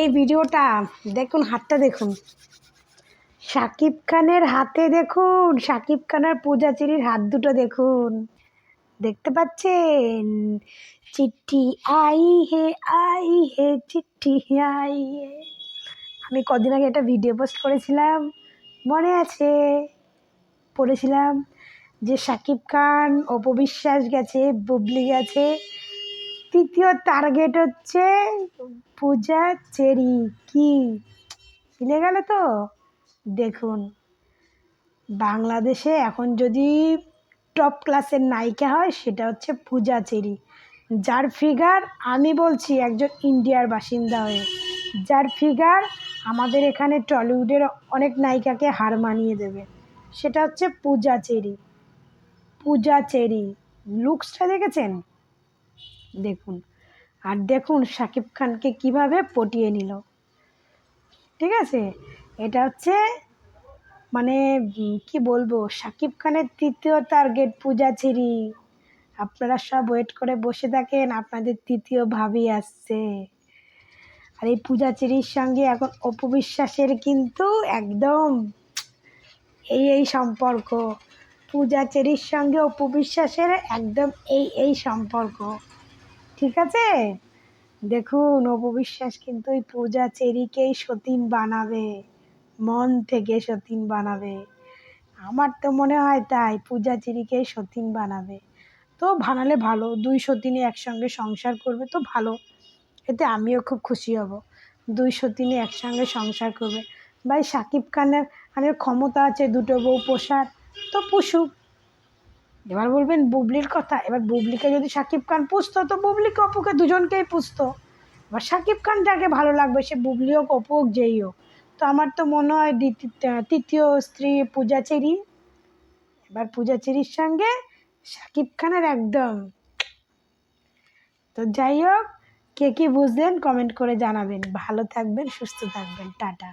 এই ভিডিওটা দেখুন, হাতটা দেখুন। শাকিব খানের হাতে দেখুন, শাকিব খানের পূজাচিরির হাত দুটো দেখুন। দেখতে পাচ্ছেন? চিঠি আই হে আই হে, চিঠি আই হে। আমি কদিন আগে একটা ভিডিও পোস্ট করেছিলাম, মনে আছে? পড়েছিলাম যে শাকিব খান, অপবিশ্বাস গেছে, বুবলি গেছে তৃতীয় টার্গেট হচ্ছে পূজা চেরি। কি? মিলে গেল তো? দেখুন, বাংলাদেশে এখন যদি টপ ক্লাসের নায়িকা হয়, সেটা হচ্ছে পূজা চেরি। যার ফিগার আমি বলছি একজন ইন্ডিয়ার বাসিন্দা হয়ে। যার ফিগার আমাদের এখানে টলিউডের অনেক নায়িকাকে হার মানিয়ে দেবে। সেটা হচ্ছে পূজা চেরি। পূজা চেরি। লুকসটা দেখেছেন? দেখুন। আর দেখুন শাকিব খানকে কীভাবে পটিয়ে নিল। ঠিক আছে? এটা হচ্ছে মানে কি বলব? শাকিব খানের তৃতীয় টার্গেট পূজা ছেড়ি আপনারা সব ওয়েট করে বসে থাকেন, আপনাদের তৃতীয় ভাবি আসছে। আর এই পূজা চিরির সঙ্গে এখন অপবিশ্বাসের কিন্তু একদম এই এই সম্পর্ক। পূজা চেরির সঙ্গে অপবিশ্বাসের একদম এই এই সম্পর্ক। ঠিক আছে? দেখুন অপবিশ্বাস কিন্তু ওই পূজা চেরিকেই সতীন বানাবে। মন থেকে সতীন বানাবে। আমার তো মনে হয় তাই, পূজা চেরিকেই সতীন বানাবে। তো বানালে ভালো, দুই সতীনে একসঙ্গে সংসার করবে তো ভালো। এতে আমিও খুব খুশি হব। দুই সতীনে একসঙ্গে সংসার করবে। ভাই, সাকিব খানের ক্ষমতা আছে দুটো বউ পোষার। তো পুষুক। এবার বলবেন বুবলির কথা। এবার বুবলিকে যদি সাকিব খান পুষতো, তো বুবলি কপুকে দুজনকেই পুষতো। এবার সাকিব খান যাকে ভালো লাগবে, সে বুবলি হোক, অপু হোক, যেই হোক। তো আমার তো মনে হয় তৃতীয় স্ত্রী পূজা চেরি এবার পূজা চেরির সঙ্গে সাকিব খানের একদম। তো যাই হোক, কে কী বুঝলেন কমেন্ট করে জানাবেন। ভালো থাকবেন, সুস্থ থাকবেন। টাটা।